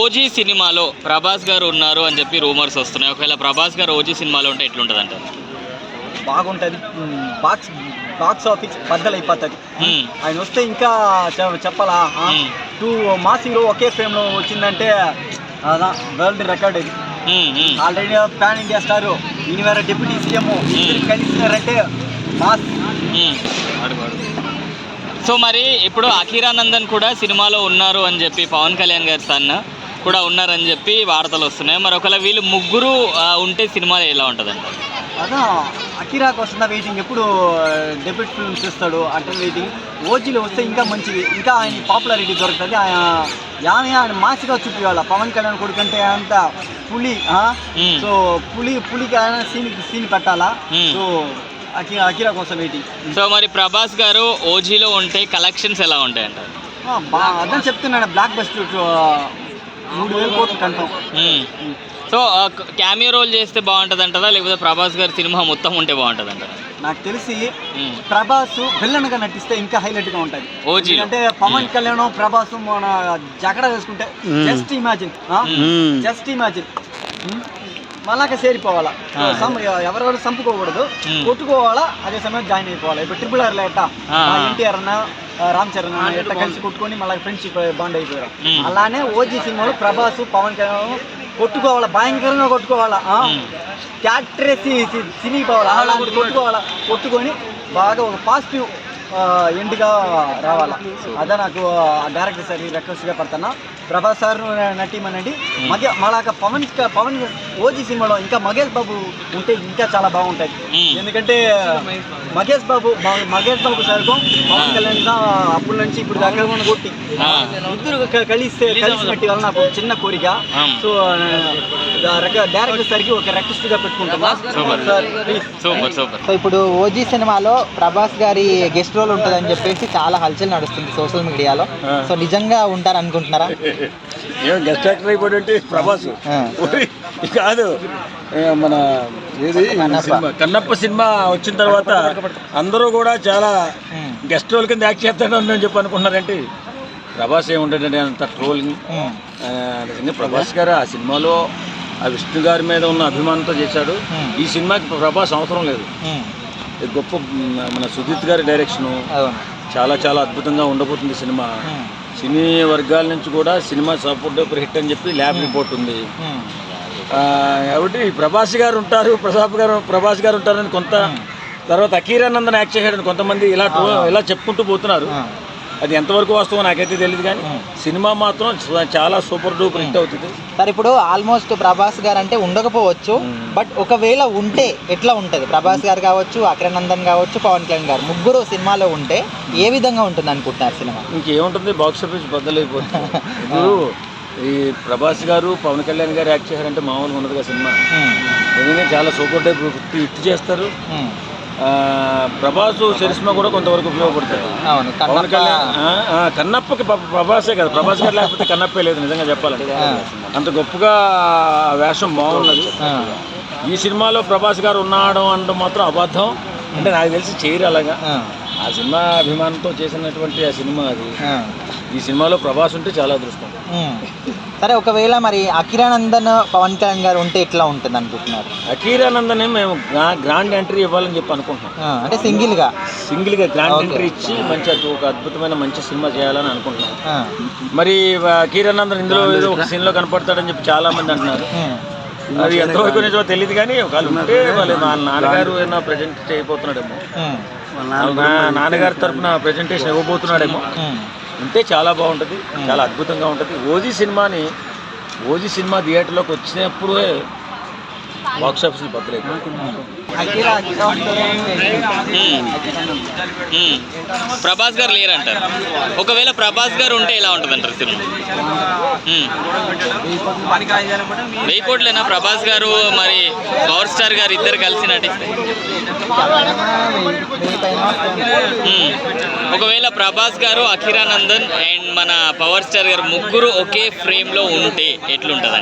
OG సినిమాలో ప్రభాస్ గారు ఉన్నారు అని చెప్పి రూమర్స్ వస్తున్నాయి. ఒకవేళ ప్రభాస్ గారు ఓజీ సినిమాలో ఉంటే ఎట్లుంటుంది అంటారు బాగుంటుంది బాక్స్ బాక్స్ ఆఫీస్ బద్దలైపోతుంది. మ్మ్. ఆయన వస్తే ఇంకా చెప్పాలా. టూ మాస్ హీరో ఒకే ఫ్రేమ్లో వచ్చిందంటే వరల్డ్ రికార్డ్ ఇది. ఆల్రెడీ పాన్ ఇండియా స్టార్ ఈయన వేరే డిప్యూటీ సీఎం కలిసినారంటే మాస్. సో మరి ఇప్పుడు అఖీరానందన్ కూడా సినిమాలో ఉన్నారు అని చెప్పి పవన్ కళ్యాణ్ గారి సన్ కూడా ఉన్నారని చెప్పి వార్తలు వస్తున్నాయి. మరి ఒకవేళ వీళ్ళు ముగ్గురు ఉంటే సినిమా ఎలా ఉంటుంది అదా అకిరా కోసం వెయిటింగ్ ఎప్పుడు డెబ్యూట్ ఫిల్మ్స్ ఇస్తాడు అంటే వెయిటింగ్ ఓజీలో వస్తే ఇంకా మంచిది. ఇంకా ఆయన పాపులారిటీ దొరుకుతుంది. ఆయన యామే ఆయన మాసిగా చూపించాల పవన్ కళ్యాణ్ కొడుకంటే అంత పులి. సో పులి పులికి ఆయన సీన్ సీన్ పెట్టాలా. సో అకిరా అకిరా కోసం వెయిటింగ్ సో మరి ప్రభాస్ గారు ఓజీలో ఉంటే కలెక్షన్స్ ఎలా ఉంటాయి అంటారు ఆ, బా అదని చెప్తున్నాడు బ్లాక్ బస్టర్ మూడు వేల కోట్లు. సో క్యామియో రోల్ చేస్తే బాగుంటుంది అంటారా లేకపోతే ప్రభాస్ గారి సినిమా మొత్తం ఉంటే బాగుంటుంది అంటారా నాకు తెలిసి. ప్రభాస్ విలన్గా నటిస్తే ఇంకా హైలైట్గా ఉంటది. అంటే పవన్ కళ్యాణ్ ప్రభాస్ మన జగడ వేసుకుంటే జస్ట్ ఇమాజిన్ జస్ట్ ఇమాజిన్. మళ్ళాక చేరిపోవాలా. ఆ. సం- ఎవరెవరు చంపుకోకూడదు. కొట్టుకోవాలా అదే సమయం జాయిన్ అయిపోవాలి. ఇప్పుడు ట్రిపుల్ ఆర్ ఆ. ఎన్టీఆర్ అన్న రామ్ చరణ్ ఎట్ట కలిసి కొట్టుకొని మళ్ళీ ఫ్రెండ్షిప్ బాండ్ అయిపోయారు. అలానే ఓజీ సినిమాలో ప్రభాస్ పవన్ కళ్యాణ్ కొట్టుకోవాలా భయంకరంగా కొట్టుకోవాలా మ్మ్. క్యాట్రేసి సినిపోవాలా అలాంటి కొట్టుకోవాలా. కొట్టుకొని బాగా ఒక పాజిటివ్ ఎండ్గా రావాలా. అదే నాకు డైరెక్టర్ సార్ రిక్వెస్ట్గా పడుతున్నా ప్రభాస్ సార్ నటిమనండి మగే మళ్ళాక పవన్ పవన్ ఓజీ సినిమాలో ఇంకా మగేష్ బాబు ఉంటే ఇంకా చాలా బాగుంటుంది. ఎందుకంటే మగేష్ బాబు మ- మగేష్ బాబు సార్కు పవన్ కళ్యాణ్ అప్పటి నుంచి ఇప్పుడు దాకా కొట్టి. ఆ. ఇద్దరు కలిస్తే కలిసినట్టు వల్ల నాకు చిన్న కోరిక. సో డైరెక్టర్ సార్కి ఒక రిక్వెస్ట్గా పెట్టుకుంటున్నా. సార్ సూపర్ సో ఇప్పుడు ఓజీ సినిమాలో ప్రభాస్ గారి గెస్ట్ రోల్ ఉంటుందని చెప్పేసి చాలా హల్చల్ నడుస్తుంది సోషల్ మీడియాలో. సో నిజంగా ఉంటారు అనుకుంటున్నారా ఏం గెస్ట్ యాక్టర్ అయిపోయి ప్రభాస్. ఆ. ఓయ్, కాదు. మన ఏది? కన్నప్ప. సినిమా వచ్చిన తర్వాత అందరూ కూడా చాలా గెస్ట్ రోల్ కింద యాక్ట్ చేస్తాడు అని చెప్పి అనుకుంటున్నారంటే? ప్రభాస్ ఏముంటాడండి అంత ట్రోలింగ్ నిజంగా ప్రభాస్ గారు ఆ సినిమాలో ఆ విష్ణు గారి మీద ఉన్న అభిమానంతో చేశాడు. ఈ సినిమాకి ప్రభాస్ అవసరం లేదు. గొప్ప మన సుజిత్ గారి డైరెక్షను చాలా చాలా అద్భుతంగా ఉండబోతుంది సినిమా. సినీ వర్గాల నుంచి కూడా సినిమా సపోర్ట్ హిట్ అని చెప్పి ల్యాబ్ రిపోర్ట్ ఉంది. ఆ, కాబట్టి ప్రభాస్ గారు ఉంటారు ప్రతాప్ గారు ప్రభాస్ గారు ఉంటారని కొంత తర్వాత అకీరానందన్ యాక్ట్ చేశాడని కొంతమంది ఇలా ట్రో- ఇలా చెప్పుకుంటూ పోతున్నారు. ఆ, అది ఎంతవరకు వాస్తవం నాకైతే తెలియదు కానీ సినిమా మాత్రం చాలా సూపర్ డూపర్ హిట్ అవుతుంది. సరే ఇప్పుడు ఆల్మోస్ట్ ప్రభాస్ గారు అంటే ఉండకపోవచ్చు బట్ ఒకవేళ ఉంటే ఎట్లా ఉంటుంది? ప్రభాస్ గారు కావచ్చు అగ్రనందన్ కావచ్చు పవన్ కళ్యాణ్ గారు ముగ్గురు సినిమాలో ఉంటే ఏ విధంగా ఉంటుంది అనుకుంటున్నారు సినిమా? ఇంకేముంటుంది? బాక్స్ ఆఫీస్ బద్దలైపోతుంది. ఇప్పుడు ఈ ప్రభాస్ గారు పవన్ కళ్యాణ్ గారు యాక్ట్ చేశారంటే మామూలుగా ఉండదుగా సినిమా. ఉమ్, నిజంగా చాలా సూపర్ టైప్ హిట్ చేస్తారు. ప్రభాస్ చరిష్మా కూడా కొంతవరకు ఉపయోగపడతాయి అవును పవన్ కళ్యాణ్ ఆ, ఆ, కన్నప్పకి ప- ప్రభాసే కదా. ప్రభాస్ గారు లేకపోతే కన్నప్పే లేదు నిజంగా చెప్పాలంటే. అంత గొప్పగా వేషం బాగున్నది. ఈ సినిమాలో ప్రభాస్ గారు ఉన్నాడు అంటే మాత్రం అబద్ధం. అంటే నాకు తెలిసి చేయరు అలాగా. ఆ, సినిమా అభిమానంతో చేసినటువంటి ఆ సినిమా అది. ఈ సినిమాలో ప్రభాస్ ఉంటే చాలా అదృష్టం. సరే ఒకవేళ మరి అకిరానందన్ పవన్ కళ్యాణ్ గారు ఉంటే ఎట్లా ఉంటుంది అనుకుంటున్నారు అఖీరానందనే మేము గ్రా- గ్రాండ్ ఎంట్రీ ఇవ్వాలని చెప్పి అనుకుంటున్నాం. అంటే సింగిల్గా సింగిల్గా గ్రాండ్ Okay. ఎంట్రీ ఇచ్చి మంచి ఒక అద్భుతమైన మంచి సినిమా చేయాలని అనుకుంటున్నాం. మరి కీరానందన్ ఇందులో ఏదో ఒక సీన్లో కనపడతాడని చెప్పి చాలా మంది అంటున్నారు అది ఎంతవరకు నిజమో తెలియదు కానీ ఉంటే వాళ్ళ మా నాన్నగారు ఏమైనా ప్రజెంట్ చేయబోతున్నాడేమో. నాన్నగారి తరపున ప్రజెంటేషన్ ఇవ్వబోతున్నాడేమో. ఉంటే చాలా బాగుంటుంది చాలా అద్భుతంగా ఉంటుంది. ఓజీ సినిమాని ఓజీ సినిమా థియేటర్లోకి వచ్చినప్పుడు బాక్స్ ఆఫీస్ ప్రభాస్ గారు లేరంటారు. ఒకవేళ ప్రభాస్ గారు ఉంటే ఎలా ఉంటుంది అంటారు సినిమా? వెయ్యి కోట్లేనా ప్రభాస్ గారు మరి పవర్ స్టార్ గారు ఇద్దరు కలిసి నటిస్తే? ఒకవేళ ప్రభాస్ గారు అఖిరానందన్ అండ్ మన పవర్ స్టార్ గారు ముగ్గురు ఒకే ఫ్రేమ్లో ఉంటే ఎట్లుంటది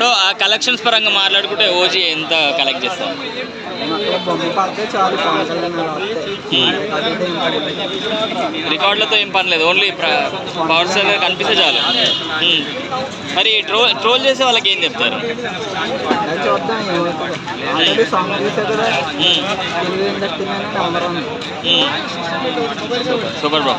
సో ఆ కలెక్షన్స్ పరంగా మాట్లాడుకుంటే ఓజీ ఎంత కలెక్ట్ చేస్తాం? రికార్డులతో ఏం పని లేదు. ఓన్లీ పవర్ సెల్ కనిపిస్తే చాలు. మరి ట్రోల్ ట్రోల్ చేసే వాళ్ళకి ఏం చెప్తారు? Super bro.